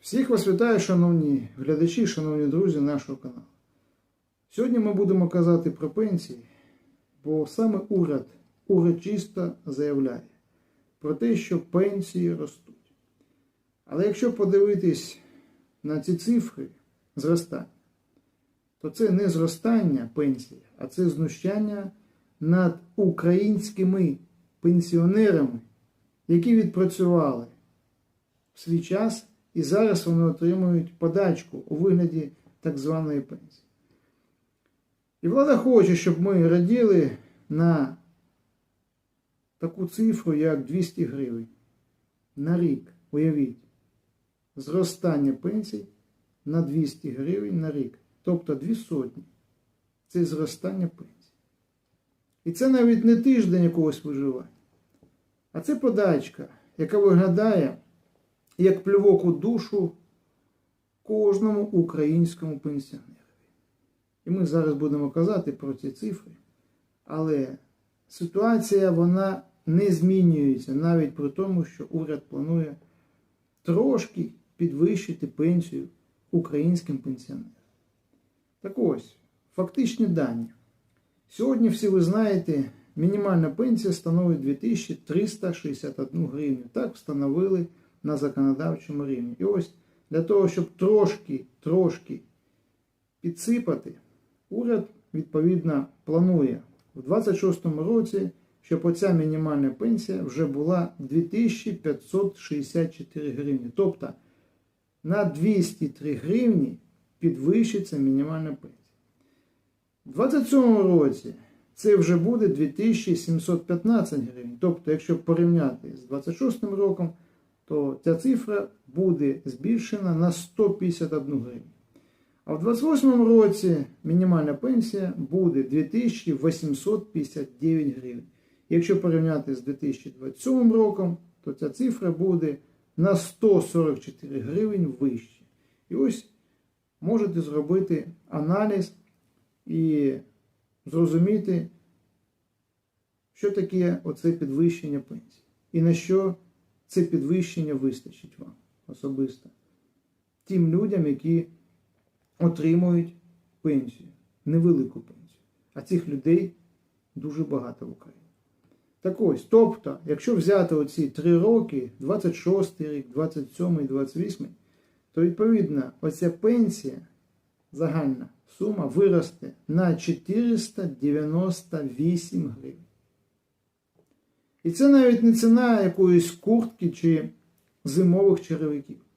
Всіх вас вітаю, шановні глядачі, шановні друзі нашого каналу. Сьогодні ми будемо казати про пенсії, бо саме уряд урочисто заявляє про те, що пенсії ростуть. Але якщо подивитись на ці цифри зростання, то це не зростання пенсії, а це знущання над українськими пенсіонерами, які відпрацювали в свій час і зараз вони отримують подачку у вигляді так званої пенсії. І влада хоче, щоб ми раділи на таку цифру, як 200 гривень на рік. Уявіть, зростання пенсій на 200 гривень на рік. Тобто 2 сотні. Це зростання пенсій. І це навіть не тиждень якогось виживання. А це подачка, яка виглядає як плювок у душу кожному українському пенсіонерові. І ми зараз будемо казати про ці цифри, але ситуація вона не змінюється навіть при тому, що уряд планує трошки підвищити пенсію українським пенсіонерам. Так ось, фактичні дані. Сьогодні, всі ви знаєте, мінімальна пенсія становить 2361 гривню. Так встановили на законодавчому рівні. І ось для того, щоб трошки, трошки підсипати, уряд відповідно планує в 2026 році, щоб оця мінімальна пенсія вже була 2564 гривні. Тобто на 203 гривні підвищиться мінімальна пенсія. У 2027 році це вже буде 2715 гривень. Тобто, якщо порівняти з 26 роком, то ця цифра буде збільшена на 151 гривню. А в 2028 році мінімальна пенсія буде 2859 гривень. Якщо порівняти з 2027 роком, то ця цифра буде на 144 гривень вище. І ось можете зробити аналіз і зрозуміти, що таке оце підвищення пенсії. І на що це підвищення вистачить вам особисто. Тим людям, які отримують пенсію, невелику пенсію. А цих людей дуже багато в Україні. Так ось, тобто, якщо взяти оці три роки, 26 рік, 27, 28, то відповідно оця пенсія, загальна сума виросте на 498 гривень. І це навіть не ціна якоїсь куртки чи зимових черевиків.